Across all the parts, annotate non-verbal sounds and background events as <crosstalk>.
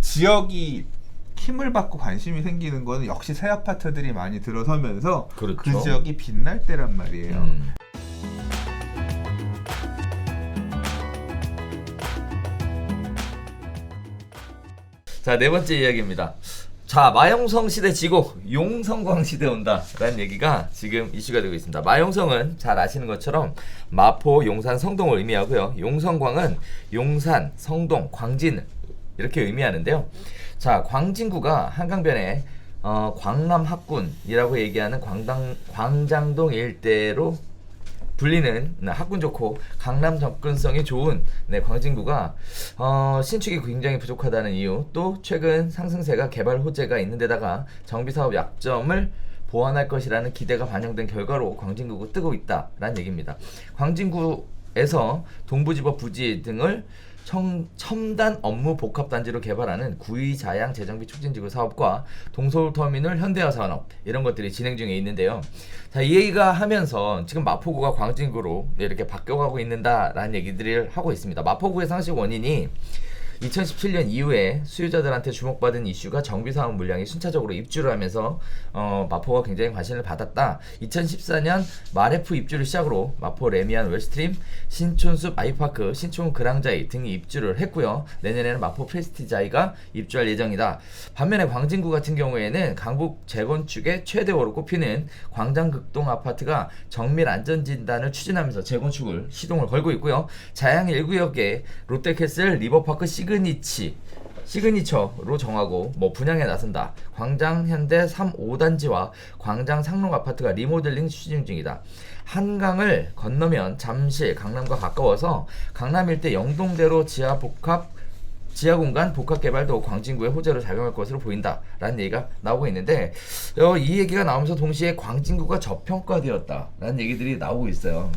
지역이 힘을 받고 관심이 생기는 거는 역시 새 아파트들이 많이 들어서면서 그 그렇죠. 지역이 빛날 때란 말이에요. 음. 자, 네 번째 이야기입니다. 자, 마용성 시대 지고 용성광 시대 온다라는 얘기가 지금 이슈가 되고 있습니다. 마용성은 잘 아시는 것처럼 마포, 용산, 성동을 의미하고요. 용성광은 용산, 성동, 광진 이렇게 의미하는데요. 자, 광진구가 한강변에 어, 광남 학군이라고 얘기하는 광당, 광장동 일대로 불리는 네, 학군 좋고 강남 접근성이 좋은 네, 광진구가 어, 신축이 굉장히 부족하다는 이유 또 최근 상승세가 개발 호재가 있는 데다가 정비 사업 약점을 보완할 것이라는 기대가 반영된 결과로 광진구가 뜨고 있다라는 얘기입니다. 광진구에서 동부지법 부지 등을 청, 첨단 업무 복합 단지로 개발하는 구의자양 재정비 촉진지구 사업과 동서울터미널 현대화 산업 이런 것들이 진행 중에 있는데요. 자, 이 얘기가 하면서 지금 마포구가 광진구로 이렇게 바뀌어가고 있는다라는 얘기들을 하고 있습니다. 마포구의 상식 원인이 2017년 이후에 수요자들한테 주목받은 이슈가 정비사업 물량이 순차적으로 입주를 하면서 어, 마포가 굉장히 관심을 받았다. 2014년 마레프 입주를 시작으로 마포 레미안 웰스트림, 신촌숲 아이파크, 신촌 그랑자이 등이 입주를 했고요. 내년에는 마포 프레스티자이가 입주할 예정이다. 반면에 광진구 같은 경우에는 강북 재건축의 최대호로 꼽히는 광장극동 아파트가 정밀 안전진단을 추진하면서 재건축을 시동을 걸고 있고요. 자양 1구역에 롯데캐슬, 리버파크 시그 니치 시그니처로 정하고 뭐 분양에 나선다. 광장 현대 3, 5단지와 광장 상록 아파트가 리모델링 추진 중이다. 한강을 건너면 잠실, 강남과 가까워서 강남 일대 영동대로 지하 복합 지하 공간 복합 개발도 광진구의 호재로 작용할 것으로 보인다라는 얘기가 나오고 있는데 어, 이 얘기가 나오면서 동시에 광진구가 저평가되었다라는 얘기들이 나오고 있어요.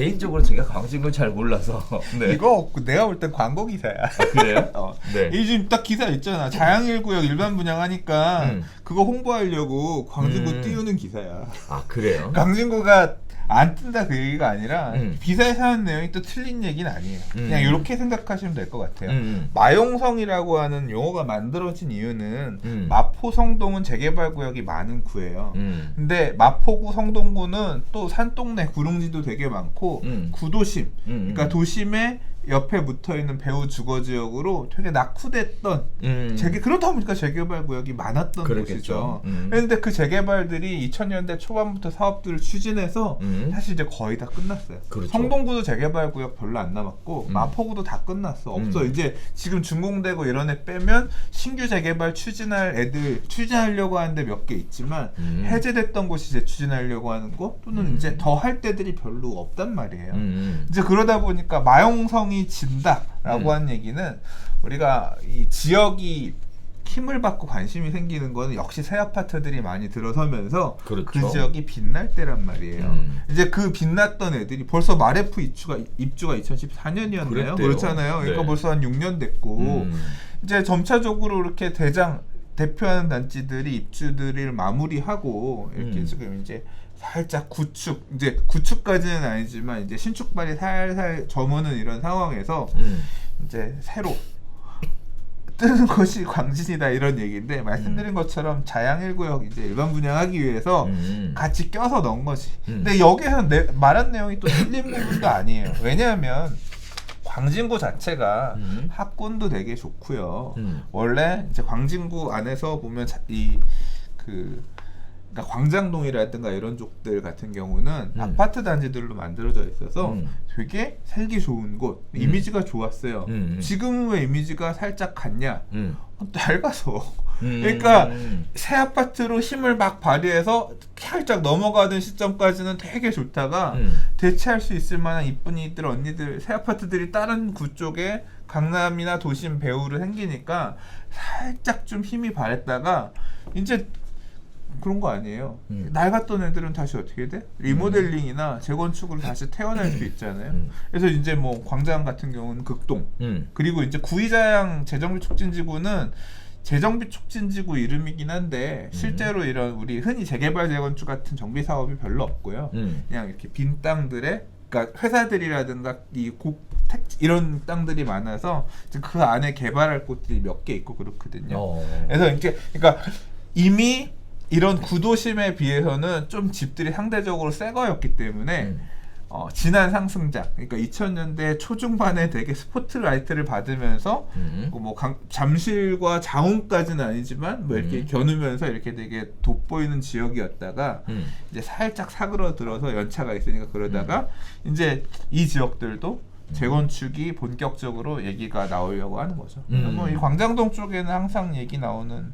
개인적으로 제가 광진구 잘 몰라서 <laughs> 네. 이거 내가 볼 땐 광고 기사야. 그래요? <laughs> 어. 네. 이 지금 딱 기사 있잖아. 자양일 구역 일반 분양 하니까 음. 그거 홍보하려고 광진구 음. 띄우는 기사야. 아 그래요? <laughs> 광진구가 안 뜬다 그 얘기가 아니라 음. 기사에서 하는 내용이 또 틀린 얘기는 아니에요. 그냥 음. 이렇게 생각하시면 될 것 같아요. 음. 마용성이라고 하는 용어가 만들어진 이유는 음. 마포 성동은 재개발 구역이 많은 구예요. 음. 근데 마포구 성동구는 또 산동네 구릉지도 되게 많고 음. 구도심 음. 그러니까 도심에 옆에 붙어 있는 배후 주거 지역으로 되게 낙후됐던 음. 재개 그렇다 보니까 재개발 구역이 많았던 그렇겠죠. 곳이죠. 음. 그런데 그 재개발들이 2000년대 초반부터 사업들을 추진해서 음. 사실 이제 거의 다 끝났어요. 그렇죠. 성동구도 재개발 구역 별로 안 남았고 음. 마포구도 다 끝났어. 없어. 음. 이제 지금 준공되고 이런 애 빼면 신규 재개발 추진할 애들 추진하려고 하는데 몇 개 있지만 음. 해제됐던 곳이 이제 추진하려고 하는 곳 또는 음. 이제 더 할 때들이 별로 없단 말이에요. 음. 이제 그러다 보니까 마용성이 진다라고 음. 하는 얘기는 우리가 이 지역이 힘을 받고 관심이 생기는 거는 역시 새 아파트들이 많이 들어서면서 그렇죠. 그 지역이 빛날 때란 말이에요. 음. 이제 그 빛났던 애들이 벌써 마레프 입주가 입주가 2014년이었나요? 그랬대요. 그렇잖아요. 그러니까 네. 벌써 한 6년 됐고 음. 이제 점차적으로 이렇게 대장 대표하는 단지들이 입주들을 마무리하고 이렇게 음. 지금 이제 살짝 구축 이제 구축까지는 아니지만 이제 신축발이 살살 저무는 이런 상황에서 음. 이제 새로 뜨는 <laughs> 것이 광진이다 이런 얘기인데 말씀드린 것처럼 자양 1구역 이제 일반 분양하기 위해서 음. 같이 껴서 넣은 거지. 음. 근데 여기서 내, 말한 내용이 또 틀린 부분도 아니에요. 왜냐하면 광진구 자체가 음. 학군도 되게 좋고요. 음. 원래 이제 광진구 안에서 보면 이그 그러니까 광장동이라든가 이런 쪽들 같은 경우는 음. 아파트 단지들로 만들어져 있어서 음. 되게 살기 좋은 곳, 음. 이미지가 좋았어요. 음, 음. 지금은 왜 이미지가 살짝 갔냐? 음. 낡아서. 음. 그러니까 새 아파트로 힘을 막 발휘해서 살짝 넘어가던 시점까지는 되게 좋다가 음. 대체할 수 있을 만한 이쁜이들 언니들 새 아파트들이 다른 구 쪽에 강남이나 도심 배후로 생기니까 살짝 좀 힘이 발했다가 이제 그런 거 아니에요. 음. 낡았던 애들은 다시 어떻게 돼? 리모델링이나 재건축으로 다시 태어날 수 있잖아요. 음. 그래서 이제 뭐 광장 같은 경우는 극동 음. 그리고 이제 구이자양 재정비 촉진지구는 재정비 촉진지구 이름이긴 한데 실제로 이런 우리 흔히 재개발 재건축 같은 정비 사업이 별로 없고요. 음. 그냥 이렇게 빈 땅들에 그러니까 회사들이라든가 이곡 이런 땅들이 많아서 그 안에 개발할 곳들이 몇 개 있고 그렇거든요. 어. 그래서 이제 그러니까 이미 이런 구도심에 비해서는 좀 집들이 상대적으로 새 거였기 때문에 음. 어, 지난 상승작 그러니까 2000년대 초중반에 되게 스포트라이트를 받으면서 음. 뭐 강- 잠실과 장훈까지는 아니지만 뭐 이렇게 음. 겨누면서 이렇게 되게 돋보이는 지역이었다가 음. 이제 살짝 사그러들어서 연차가 있으니까 그러다가 이제 이 지역들도 재건축이 본격적으로 얘기가 나오려고 하는 거죠. 음. 뭐이 광장동 쪽에는 항상 얘기 나오는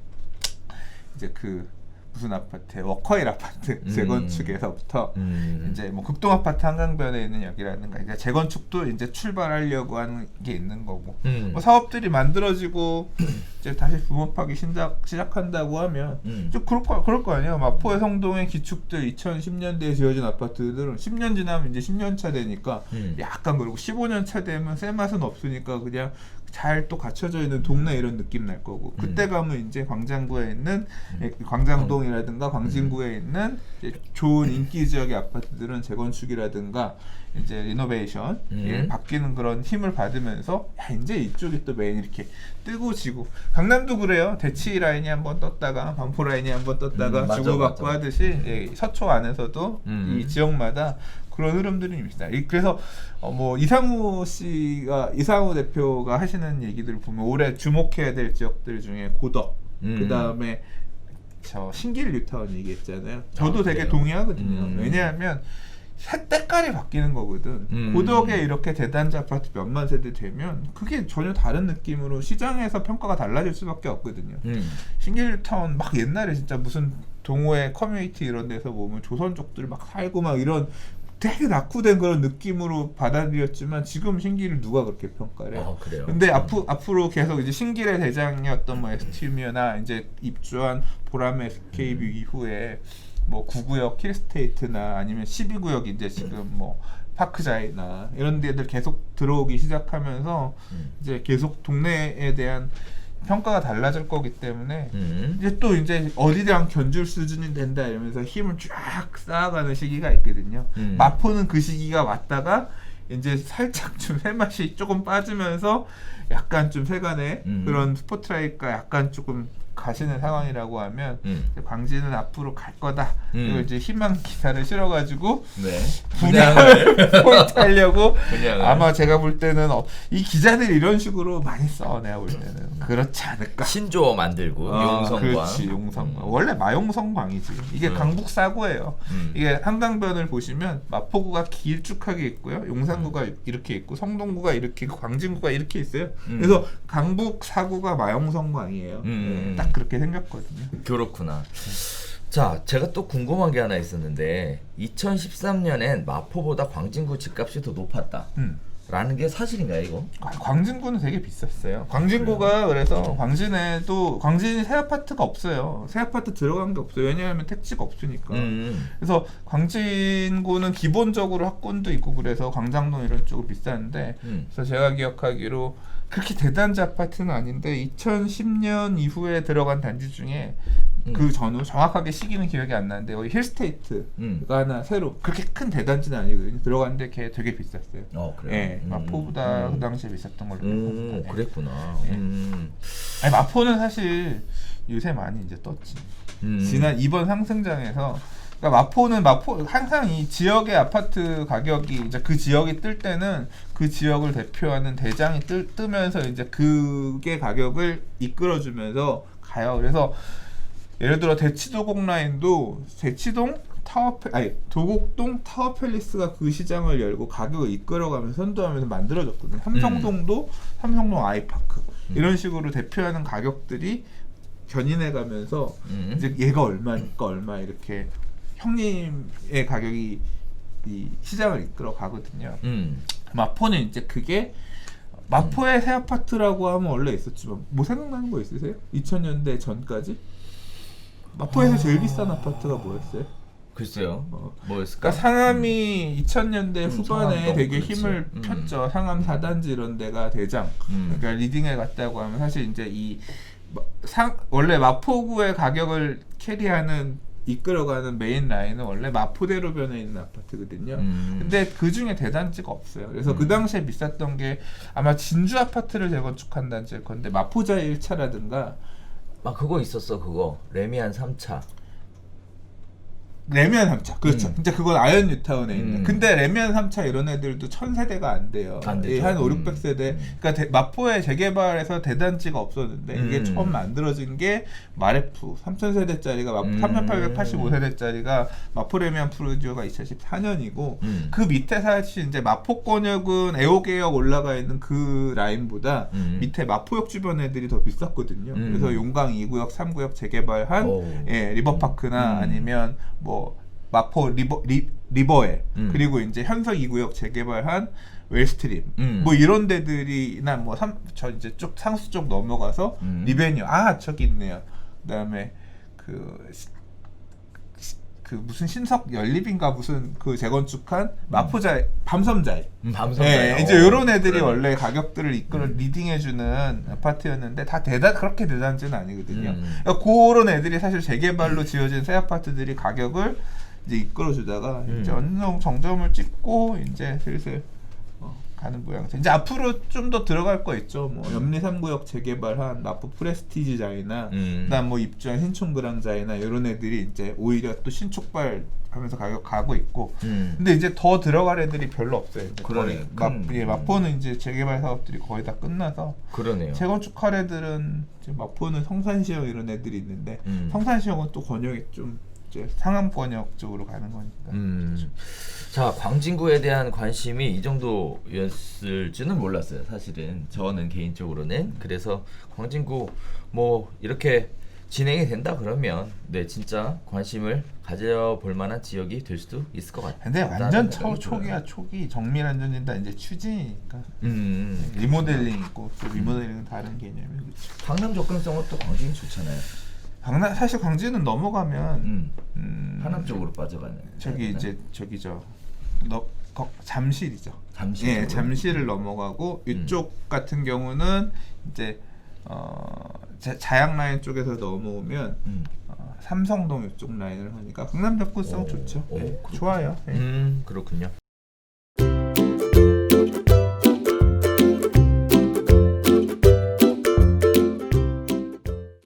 이제 그 무슨 아파트 워커힐 아파트 음. 재건축에서부터 음. 이제 뭐 극동 아파트 한강변에 있는 여기라든가 이제 재건축도 이제 출발하려고 하는 게 있는 거고 음. 뭐 사업들이 만들어지고 이제 다시 붐업하기 시작 시작한다고 하면 음. 좀 그럴 거 그럴 거 아니에요. 마포의 성동의 기축들 2010년대에 지어진 아파트들은 10년 지나면 이제 10년 차 되니까 음. 약간 그리고 15년 차 되면 새 맛은 없으니까 그냥 잘 또 갖춰져 있는 동네 이런 느낌 날 거고. 그때 가면 이제 광장구에 있는 예, 광장동이라든가 광진구에 있는 이제 좋은 인기 지역의 아파트들은 재건축이라든가 이제 리노베이션 음. 예, 바뀌는 그런 힘을 받으면서 야, 이제 이쪽이 또 메인 이렇게 뜨고 지고 강남도 그래요 대치 라인이 한번 떴다가 반포 라인이 한번 떴다가 음, 맞아, 주고받고 맞아. 하듯이 예, 서초 안에서도 음. 이 지역마다 그런 흐름들이 있습니다. 이- 그래서 어, 뭐 이상우 씨가 이상우 대표가 하시는 얘기들을 보면 올해 주목해야 될 지역들 중에 고덕, 음. 그 다음에 저 신길 뉴타운 얘기했잖아요. 저도 아, 되게? 동의하거든요. 음. 왜냐하면 색 때깔이 바뀌는 거거든. 음. 고덕에 이렇게 대단지 아파트 몇만 세대 되면 그게 전혀 다른 느낌으로 시장에서 평가가 달라질 수밖에 없거든요. 음. 신길타운 막 옛날에 진짜 무슨 동호회 커뮤니티 이런 데서 보면 조선족들 막 살고 막 이런 되게 낙후된 그런 느낌으로 받아들였지만 지금 신길을 누가 그렇게 평가를 해요? 아, 그래요. 근데 앞으로 앞으로 계속 이제 신길의 대장이었던 뭐 STM이나 이제 입주한 보람의 SKB 이후에 뭐 구구역 킬스테이트나 아니면 12구역 이제 지금 뭐 파크자이나 이런 데들 계속 들어오기 시작하면서 음. 이제 계속 동네에 대한 평가가 달라질 거기 때문에 음. 이제 또 이제 어디랑 견줄 수준이 된다 이러면서 힘을 쫙 쌓아가는 시기가 있거든요. 음. 마포는 그 시기가 왔다가 이제 살짝 좀 새맛이 조금 빠지면서 약간 좀 세간의 음. 그런 스포트라이트가 약간 조금 가시는 상황이라고 하면 음. 광진은 앞으로 갈 거다. 음. 이걸 이제 희망 기사를 실어가지고 네. 분양을 <laughs> 포인트 하려고 <laughs> 분양을. 아마 제가 볼 때는 어, 이 기자들이 이런 식으로 많이 써 내가 볼 때는 그렇지 않을까. 신조어 만들고 아, 용성광. 그렇지 용성광 원래 마용성광이지 이게 음. 강북 사고예요 음. 이게 한강변을 보시면 마포구가 길쭉하게 있고요 용산구가 이렇게 있고 성동구가 이렇게 있고 광진구가 이렇게 있어요 음. 그래서 강북 사구가 마용성광이에요 음. 네, 딱 그렇게 생겼거든요 그렇구나. 자, 제가 또 궁금한 게 하나 있었는데 2013년엔 마포보다 광진구 집값이 더 높았다. 음. 라는 게 사실인가요, 이거? 아, 광진구는 되게 비쌌어요. 광진구가 그래서 광진에도 광진이 새 아파트가 없어요. 새 아파트 들어간 게 없어요. 왜냐하면 택지가 없으니까. 음. 그래서 광진구는 기본적으로 학군도 있고 그래서 광장동 이런 쪽은 비싼데 음. 그래서 제가 기억하기로 그렇게 대단지 아파트는 아닌데 2010년 이후에 들어간 단지 중에 음. 그 전후 정확하게 시기는 기억이 안 나는데 거기 힐스테이트가 음. 하나 새로 그렇게 큰 대단지는 아니거든요. 들어갔는데 걔 되게 비쌌어요. 어, 그래요. 예, 음. 마포보다 음. 그 당시에 비쌌던 걸로 음, 기억합니다. 예. 그랬구나. 예. 음. 아니 마포는 사실 요새 많이 이제 떴지. 음. 지난 이번 상승장에서 그러니까 마포는 마포 항상 이 지역의 아파트 가격이 이제 그 지역이 뜰 때는 그 지역을 대표하는 대장이 뜨, 뜨면서 이제 그게 가격을 이끌어주면서 가요. 그래서 예를 들어 대치도곡 라인도 대치동 타워 페- 아니 도곡동 타워 팰리스가 그 시장을 열고 가격을 이끌어가면서 선도하면서 만들어졌거든요. 삼성동도 삼성동 아이파크 이런 식으로 대표하는 가격들이 견인해가면서 음. 이제 얘가 얼마니까 얼마 이렇게 형님의 가격이 이 시장을 이끌어 가거든요. 음. 마포는 이제 그게 마포의 새 아파트라고 하면 원래 있었지만 뭐 생각나는 거 있으세요? 2000년대 전까지 마포에서 제일 비싼 아파트가 뭐였어요? 글쎄요. 어. 뭐였을까? 그러니까 상암이 2000년대 음, 후반에 상암동, 되게 그렇지. 힘을 음. 폈죠. 상암 4단지 이런 데가 대장. 음. 그러니까 리딩에 갔다고 하면 사실 이제 이 마- 상 원래 마포구의 가격을 캐리하는 이끌어가는 메인 라인은 원래 마포대로변에 있는 아파트거든요. 음. 근데 그 중에 대단지가 없어요. 그래서 음. 그 당시에 비쌌던 게 아마 진주 아파트를 재건축한 단지일 건데 마포자 1차라든가 아 그거 있었어 그거 레미안 3차. 레미안 3차 그렇죠. 음. 진짜 그건 아현 뉴타운에 있는. 음. 근데 레미안 3차 이런 애들도 천 세대가 안 돼요. 안 되죠. 예, 한 5, 음. 600 세대. 그러니까 대- 마포에 재개발해서 대단지가 없었는데 이게 음. 처음 만들어진 게 마레프 3천 세대짜리가 음. 3,885세대짜리가 마포 레미안 프로듀어가 2014년이고 음. 그 밑에 사실 이제 마포권역은 애호개역 올라가 있는 그 라인보다 음. 밑에 마포역 주변 애들이 더 비쌌거든요. 음. 그래서 용강 2구역, 3구역 재개발한 오. 예, 리버파크나 음. 아니면 뭐 마포 리버 리, 리버에 음. 그리고 이제 현석 2구역 재개발한 웰스트림 음. 뭐 이런 데들이나 뭐저 이제 쪽 상수 쪽 넘어가서 음. 리베뉴 아 저기 있네요. 그다음에 그 그 무슨 신석 연립인가 무슨 그 재건축한 마포자 밤섬자이 음, 밤섬. 예, 이제 이런 애들이. 원래 가격들을 이끌어 리딩해주는 아파트였는데 다 대단 그렇게 대단지는 아니거든요. 음. 그러니까 그런 애들이 사실 재개발로 지어진 새 아파트들이 가격을 이제 이끌어주다가 음. 이제 어느 정도 정점을 찍고 이제 슬슬 어, 가는 모양새. 이제 앞으로 좀 더 들어갈 거 있죠. 뭐 염리 3구역 재개발한 마포 프레스티지자이나 음. 그다음 뭐 입주한 신촌그랑자이나 이런 애들이 이제 오히려 또 신촉발 하면서 가격 가고 있고. 음. 근데 이제 더 들어갈 애들이 별로 없어요. 이제 그러네. 거의 마, 예, 마포는 이제 재개발 사업들이 거의 다 끝나서 그러네요. 재건축할 애들은 이제 마포는 성산시형 이런 애들이 있는데 음. 성산시형은 또 권역이 좀 이제 상암 권역 쪽으로 가는 거니까. 음. 자, 광진구에 대한 관심이 이 정도였을 줄은 몰랐어요. 사실은 저는 개인적으로는 그래서 광진구 뭐 이렇게 진행이 된다 그러면 네 진짜 관심을 가져볼 만한 지역이 될 수도 있을 것 같아요. 근데 완전 초, 초기야 초기 정밀 안전진단 이제 추진이니까 음. 리모델링 있고 또 리모델링은 다른 개념이죠. 강남 접근성은 또 광진이 좋잖아요. 강남 사실 광진은 넘어가면 음. 음, 하남 쪽으로 빠져가는. 저기 이제 저기 저너 잠실이죠. 잠실. 예, 쪽으로. 잠실을 넘어가고 음. 이쪽 같은 경우는 이제 어 자, 자양 라인 쪽에서 넘어오면 음. 어, 삼성동 이쪽 라인을 하니까 강남 접근성 오, 좋죠. 오, 예, 그렇군요. 좋아요. 예. 음 그렇군요.